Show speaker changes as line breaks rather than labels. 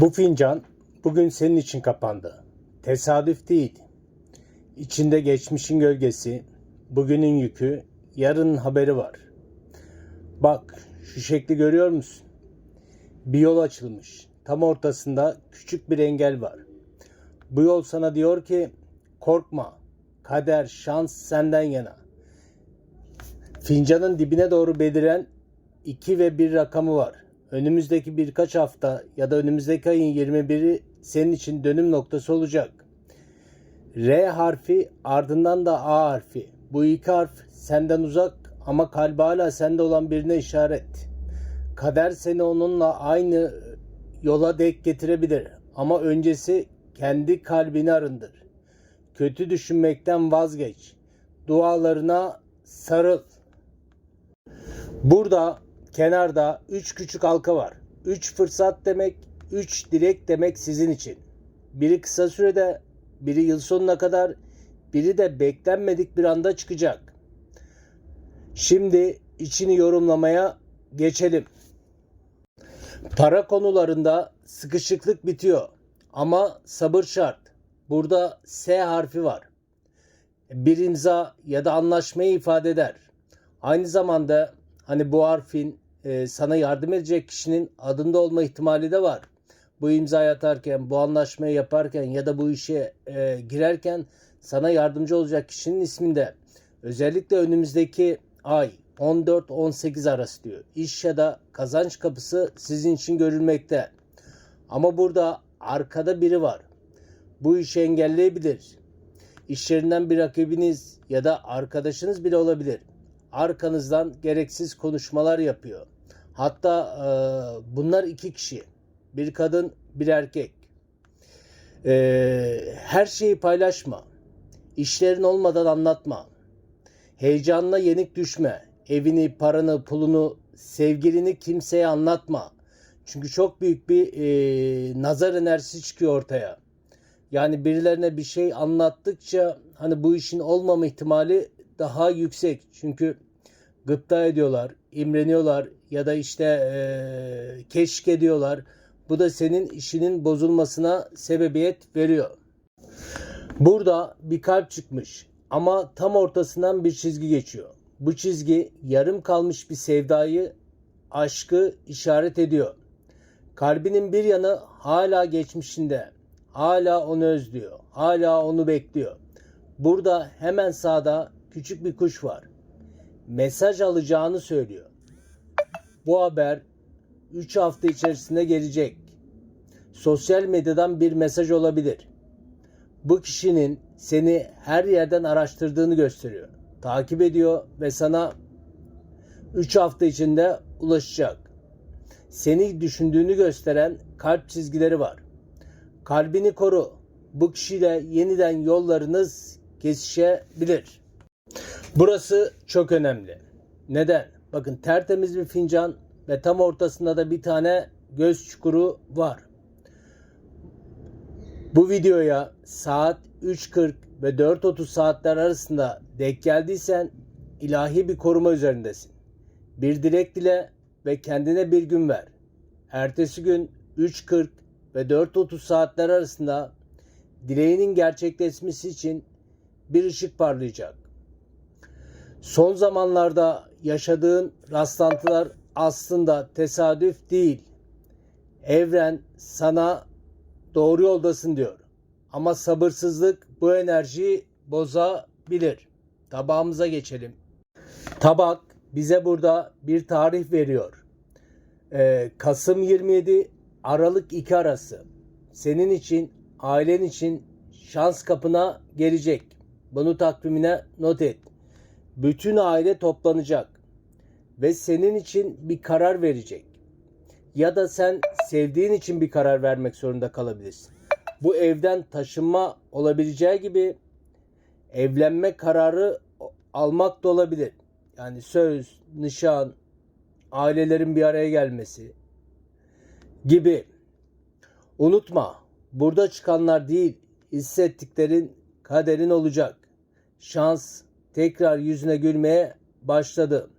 Bu fincan bugün senin için kapandı. Tesadüf değil. İçinde geçmişin gölgesi, bugünün yükü, yarının haberi var. Bak şu şekli görüyor musun? Bir yol açılmış. Tam ortasında küçük bir engel var. Bu yol sana diyor ki korkma. Kader, şans senden yana. Fincanın dibine doğru beliren 2 ve 1 rakamı var. Önümüzdeki birkaç hafta ya da önümüzdeki ayın 21'i senin için dönüm noktası olacak. R harfi ardından da A harfi. Bu iki harf senden uzak ama kalbi hala sende olan birine işaret. Kader seni onunla aynı yola dek getirebilir ama öncesi kendi kalbini arındır. Kötü düşünmekten vazgeç. Dualarına sarıl. Burada kenarda 3 küçük halka var. 3 fırsat demek, 3 dilek demek sizin için. Biri kısa sürede, biri yıl sonuna kadar, biri de beklenmedik bir anda çıkacak. Şimdi içini yorumlamaya geçelim. Para konularında sıkışıklık bitiyor ama sabır şart. Burada S harfi var. Bir imza ya da anlaşmayı ifade eder. Aynı zamanda hani bu harfin e, sana yardım edecek kişinin adında olma ihtimali de var. Bu imzayı atarken, bu anlaşmayı yaparken ya da bu işe e, girerken sana yardımcı olacak kişinin isminde. Özellikle önümüzdeki ay 14-18 arası diyor. İş ya da kazanç kapısı sizin için görülmekte. Ama burada arkada biri var. Bu işi engelleyebilir. İş yerinden bir rakibiniz ya da arkadaşınız bile olabilir. Arkanızdan gereksiz konuşmalar yapıyor. Hatta e, bunlar iki kişi. Bir kadın, bir erkek. E, her şeyi paylaşma. İşlerin olmadan anlatma. Heyecanla yenik düşme. Evini, paranı, pulunu, sevgilini kimseye anlatma. Çünkü çok büyük bir e, nazar enerjisi çıkıyor ortaya. Yani birilerine bir şey anlattıkça hani bu işin olmama ihtimali daha yüksek. Çünkü gıpta ediyorlar, imreniyorlar ya da işte e, keşke ediyorlar. Bu da senin işinin bozulmasına sebebiyet veriyor. Burada bir kalp çıkmış ama tam ortasından bir çizgi geçiyor. Bu çizgi yarım kalmış bir sevdayı, aşkı işaret ediyor. Kalbinin bir yanı hala geçmişinde. Hala onu özlüyor. Hala onu bekliyor. Burada hemen sağda küçük bir kuş var. Mesaj alacağını söylüyor. Bu haber 3 hafta içerisinde gelecek. Sosyal medyadan bir mesaj olabilir. Bu kişinin seni her yerden araştırdığını gösteriyor. Takip ediyor ve sana 3 hafta içinde ulaşacak. Seni düşündüğünü gösteren kalp çizgileri var. Kalbini koru. Bu kişiyle yeniden yollarınız kesişebilir. Burası çok önemli. Neden? Bakın tertemiz bir fincan ve tam ortasında da bir tane göz çukuru var. Bu videoya saat 3.40 ve 4.30 saatler arasında denk geldiysen ilahi bir koruma üzerindesin. Bir dilek dile ve kendine bir gün ver. Ertesi gün 3.40 ve 4.30 saatler arasında dileğinin gerçekleşmesi için bir ışık parlayacak. Son zamanlarda yaşadığın rastlantılar aslında tesadüf değil. Evren sana doğru yoldasın diyor. Ama sabırsızlık bu enerjiyi bozabilir. Tabağımıza geçelim. Tabak bize burada bir tarih veriyor. Ee, Kasım 27 Aralık 2 arası. Senin için, ailen için şans kapına gelecek. Bunu takvimine not et. Bütün aile toplanacak ve senin için bir karar verecek. Ya da sen sevdiğin için bir karar vermek zorunda kalabilirsin. Bu evden taşınma olabileceği gibi evlenme kararı almak da olabilir. Yani söz, nişan, ailelerin bir araya gelmesi gibi. Unutma, burada çıkanlar değil, hissettiklerin kaderin olacak. Şans tekrar yüzüne gülmeye başladı.